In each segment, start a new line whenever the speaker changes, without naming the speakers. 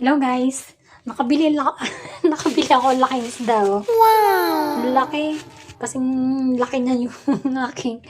Hello guys. Nakabili la nakabili ako ng laking isda oh. Wow! Laki. Kasing laki na yung aking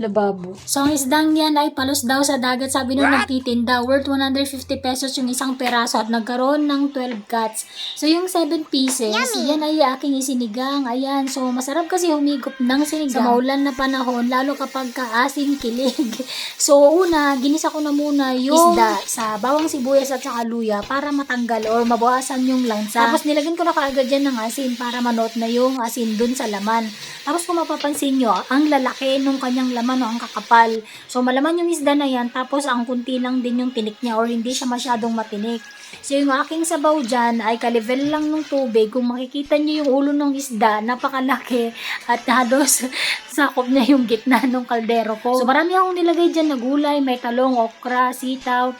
lababo. So, ang isdang yan ay palos daw sa dagat. Sabi nung nagtitinda, worth 150 pesos yung isang peraso at nagkaroon ng 12 cuts. So, yung 7 pieces, yan ay aking isinigang. Ayan. So, masarap kasi humigop ng sinigang. Sa maulan na panahon, lalo kapag kaasin kilig. so, una, ginisa ko na muna yung isda sa bawang sibuyas at saka luya para matanggal or mabawasan yung lansa. Tapos, nilagyan ko na kaagad yan ng asin para manot na yung asin dun sa laman. Tapos, kung mapapansin nyo, ang lalaki nung kanyang laman o ang kakapal. So, malaman yung isda na yan. Tapos, ang kunti lang din yung tinik niya or hindi siya masyadong matinik. So, yung aking sabaw dyan ay kalevel lang ng tubig. Kung makikita nyo yung ulo ng isda, napakalaki at halos sakop niya yung gitna ng kaldero ko. So, marami akong nilagay dyan na gulay. May talong, okra, sitaw.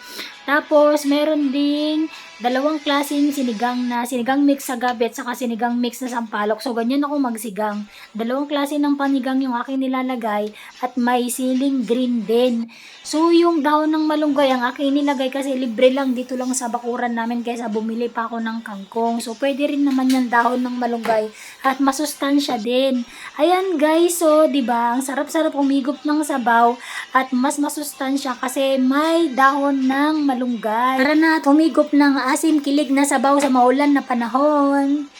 Tapos, meron ding dalawang klaseng sinigang na sinigang mix sa gabi at saka sinigang mix na sampalok. So, ganyan ako magsigang. Dalawang klase ng panigang yung aking nilalagay at may siling green din. So, yung dahon ng malunggay ang aking nilagay kasi libre lang dito lang sa bakuran namin kaysa bumili pa ako ng kangkong. So, pwede rin naman yung dahon ng malunggay at masustansya din. Ayan guys, so 'di ba? Ang sarap-sarap umigop ng sabaw at mas masustansya kasi may dahon ng malunggay. Tara na, at humigop ng asim kilig na sabaw sa maulan na panahon.